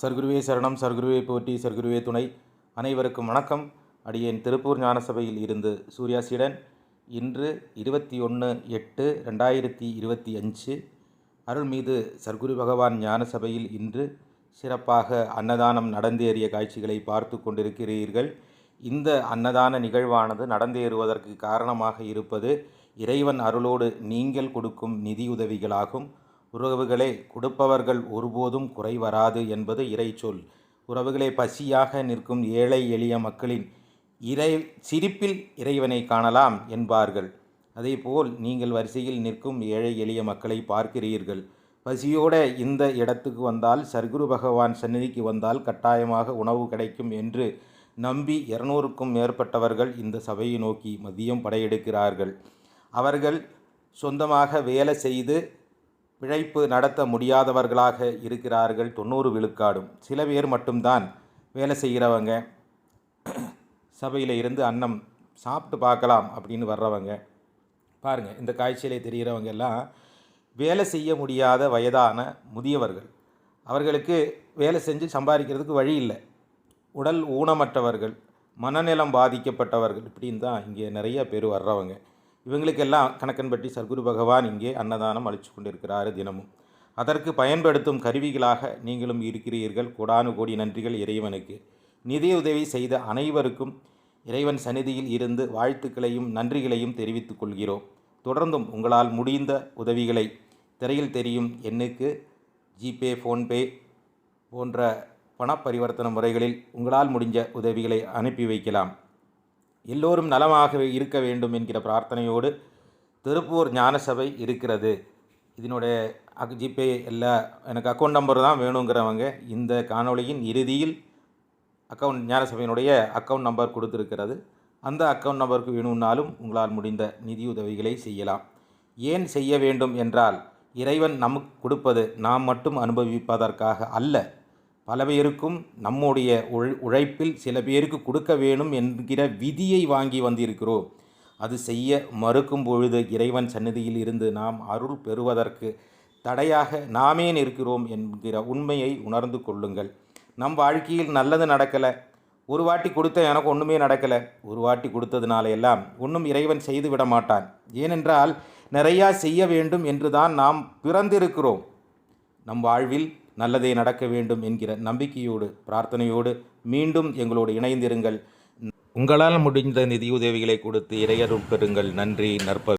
சர்க்குருவே சரணம் சர்க்குருவே போட்டி சர்க்குருவே துணை. அனைவருக்கும் வணக்கம். அடியேன் திருப்பூர் ஞானசபையில் இருந்து சூர்யாசிடன் இன்று இருபத்தி ஒன்று எட்டு ரெண்டாயிரத்தி இருபத்தி அஞ்சு. அருள்மீது சர்க்குரு பகவான் ஞானசபையில் இன்று சிறப்பாக அன்னதானம் நடந்தேறிய காட்சிகளை பார்த்து கொண்டிருக்கிறீர்கள். இந்த அன்னதான நிகழ்வானது நடந்தேறுவதற்கு காரணமாக இருப்பது இறைவன் அருளோடு நீங்கள் கொடுக்கும் நிதியுதவிகளாகும். உறவுகளே கொடுப்பவர்கள் ஒருபோதும் குறை வராது என்பது இறைச்சொல். உறவுகளே பசியாக நிற்கும் ஏழை எளிய மக்களின் இறை சிரிப்பில் இறைவனை காணலாம் என்பார்கள். அதேபோல் நீங்கள் வரிசையில் நிற்கும் ஏழை எளிய மக்களை பார்க்கிறீர்கள். பசியோட இந்த இடத்துக்கு வந்தால் சர்க்குரு பகவான் சந்நிதிக்கு வந்தால் கட்டாயமாக உணவு கிடைக்கும் என்று நம்பி இருநூறுக்கும் மேற்பட்டவர்கள் இந்த சபையை நோக்கி மதியம் படையெடுக்கிறார்கள். அவர்கள் சொந்தமாக வேலை செய்து பிழைப்பு நடத்த முடியாதவர்களாக இருக்கிறார்கள். தொண்ணூறு விழுக்காடும். சில பேர் மட்டும்தான் வேலை செய்கிறவங்க. சபையில் இருந்து அன்னம் சாப்பிட்டு பார்க்கலாம் அப்படின்னு வர்றவங்க. பாருங்கள் இந்த காய்ச்சலை தெரிகிறவங்க எல்லாம் வேலை செய்ய முடியாத வயதான முதியவர்கள். அவர்களுக்கு வேலை செஞ்சு சம்பாதிக்கிறதுக்கு வழி இல்லை. உடல் ஊனமற்றவர்கள் மனநலம் பாதிக்கப்பட்டவர்கள் இப்படின்னு தான் இங்கே நிறைய பேர் வர்றவங்க. இவங்களுக்கெல்லாம் கணக்கன்பட்டி சர்க்குரு பகவான் இங்கே அன்னதானம் அளித்து கொண்டிருக்கிறார் தினமும். அதற்கு பயன்படுத்தும் கருவிகளாக நீங்களும் இருக்கிறீர்கள். கோடானு கோடி நன்றிகள் இறைவனுக்கு. நிதியுதவி செய்த அனைவருக்கும் இறைவன் சந்நிதியில் இருந்து வாழ்த்துக்களையும் நன்றிகளையும் தெரிவித்துக் கொள்கிறோம். தொடர்ந்தும் உங்களால் முடிந்த உதவிகளை திரையில் தெரியும் எண்ணுக்கு ஜிபே ஃபோன்பே போன்ற பணப்பரிவர்த்தன முறைகளில் உங்களால் முடிஞ்ச உதவிகளை அனுப்பி வைக்கலாம். எல்லோரும் நலமாக இருக்க வேண்டும் என்கிற பிரார்த்தனையோடு திருப்பூர் ஞானசபை இருக்கிறது. இதனுடைய அக் ஜிபே எல்லா எனக்கு அக்கௌண்ட் நம்பர் தான் வேணுங்கிறவங்க இந்த காணொளியின் இறுதியில் அக்கௌண்ட் ஞானசபையினுடைய அக்கௌண்ட் நம்பர் கொடுத்துருக்கிறது. அந்த அக்கௌண்ட் நம்பருக்கு வேணும்னாலும் உங்களால் முடிந்த நிதியுதவிகளை செய்யலாம். ஏன் செய்ய வேண்டும் என்றால் இறைவன் நமக்கு கொடுப்பது நாம் மட்டும் அனுபவிப்பதற்காக அல்ல. பல பேருக்கும் நம்முடைய உழைப்பில் சில பேருக்கு கொடுக்க வேணும் என்கிற விதியை வாங்கி வந்திருக்கிறோம். அது செய்ய மறுக்கும் பொழுது இறைவன் சந்நிதியில் இருந்து நாம் அருள் பெறுவதற்கு தடையாக நாமே நிற்கிறோம் என்கிற உண்மையை உணர்ந்து கொள்ளுங்கள். நம் வாழ்க்கையில் நல்லது நடக்கலை. ஒரு வாட்டி கொடுத்த எனக்கு ஒன்றுமே நடக்கலை. ஒரு வாட்டி கொடுத்ததுனால எல்லாம் ஒன்றும் இறைவன் செய்து விட மாட்டான். ஏனென்றால் நிறையா செய்ய வேண்டும் என்று தான் நாம் பிறந்திருக்கிறோம். நம் வாழ்வில் நல்லதே நடக்க வேண்டும் என்கிற நம்பிக்கையோடு பிரார்த்தனையோடு மீண்டும் எங்களோடு இணைந்திருங்கள். உங்களால் முடிந்த நிதியுதவிகளை கொடுத்து இறையருள் பெறுங்கள். நன்றி நற்ப